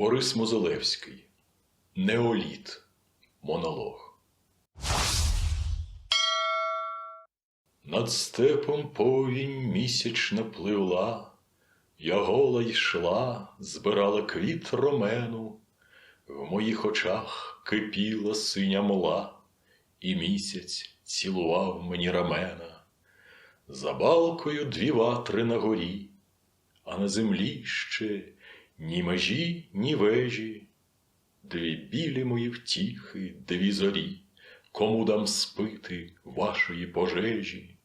Борис Мозолевський. Неоліт. Монолог. Над степом повінь місячна пливла, я гола йшла, збирала квіт ромену, в моїх очах кипіла синя мла, і місяць цілував мені рамена. За балкою дві ватри на горі, а на землі ще ні межі, ні вежі, дві білі мої втіхи, дві зорі, кому дам спити вашої пожежі.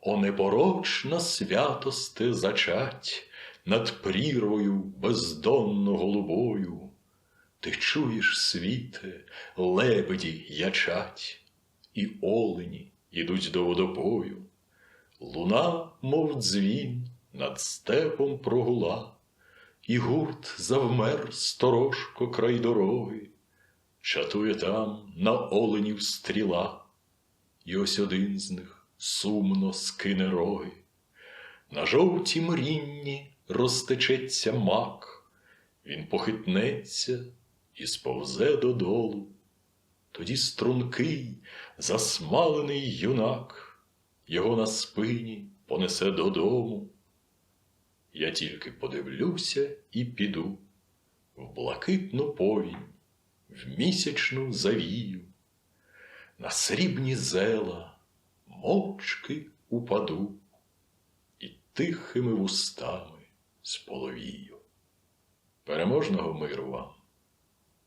О непорочна святосте зачать над прірвою бездонно голубою. Ти чуєш, світе, лебеді ячать, і олені ідуть до водопою. Луна, мов дзвін, над степом прогула, і гурт завмер сторожко край дороги, чатує там на оленів стріла, і ось один з них сумно скине роги. На жовтім рінні розтечеться мак, він похитнеться і сповзе додолу. Тоді стрункий, засмалений юнак, його на спині понесе додому. Я тільки подивлюся і піду в блакитну повінь, в місячну завію, на срібні зела мовчки упаду і тихими вустами споловію. Переможного миру вам!